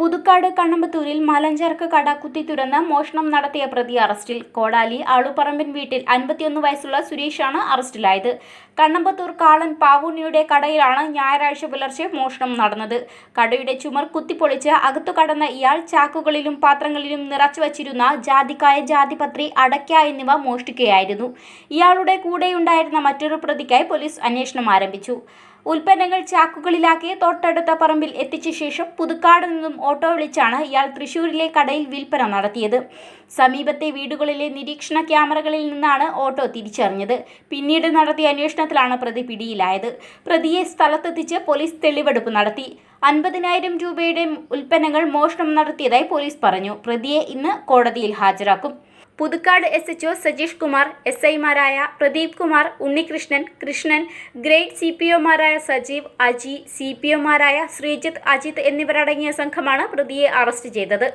പുതുക്കാട് കണ്ണമ്പത്തൂരിൽ മലഞ്ചരക്ക് കട കുത്തി തുറന്ന് മോഷണം നടത്തിയ പ്രതി അറസ്റ്റിൽ. കോടാലി ആളുപറമ്പിൻ വീട്ടിൽ അൻപത്തിയൊന്ന് വയസ്സുള്ള സുരേഷാണ് അറസ്റ്റിലായത്. കണ്ണമ്പത്തൂർ കാളൻ പാവുണ്ണിയുടെ കടയിലാണ് ഞായറാഴ്ച പുലർച്ചെ മോഷണം നടന്നത്. കടയുടെ ചുമർ കുത്തിപ്പൊളിച്ച് അകത്തു കടന്ന ഇയാൾ ചാക്കുകളിലും പാത്രങ്ങളിലും നിറച്ചു വച്ചിരുന്ന ജാതിക്കായ ജാതിപത്രി അടയ്ക്ക എന്നിവ മോഷ്ടിക്കുകയായിരുന്നു. ഇയാളുടെ കൂടെയുണ്ടായിരുന്ന മറ്റൊരു പ്രതിക്കായി പോലീസ് അന്വേഷണം ആരംഭിച്ചു. ഉൽപ്പന്നങ്ങൾ ചാക്കുകളിലാക്കി തൊട്ടടുത്ത പറമ്പിൽ എത്തിച്ച ശേഷം പുതുക്കാട് നിന്നും ഓട്ടോ വിളിച്ചാണ് ഇയാൾ തൃശൂരിലെ കടയിൽ വിൽപ്പന നടത്തിയത്. സമീപത്തെ വീടുകളിലെ നിരീക്ഷണ ക്യാമറകളിൽ നിന്നാണ് ഓട്ടോ തിരിച്ചറിഞ്ഞത്. പിന്നീട് നടത്തിയ അന്വേഷണത്തിലാണ് പ്രതി പിടിയിലായത്. പ്രതിയെ സ്ഥലത്തെത്തിച്ച് പോലീസ് തെളിവെടുപ്പ് നടത്തി. അൻപതിനായിരം രൂപയുടെ ഉൽപ്പന്നങ്ങൾ മോഷണം നടത്തിയതായി പോലീസ് പറഞ്ഞു. പ്രതിയെ ഇന്ന് കോടതിയിൽ ഹാജരാക്കും. Puthukkad S H Sajeesh Kumar S ഐമാരായ Pradeep Kumar Unnikrishnan Krishnan grade C P ഒമാരായ Sajeev Aji C P ഒമാരായ ശ്രീജിത്ത് അജിത്ത് എന്നിവരടങ്ങിയ സംഘമാണ് പ്രതിയെ അറസ്റ്റ് ചെയ്തത്.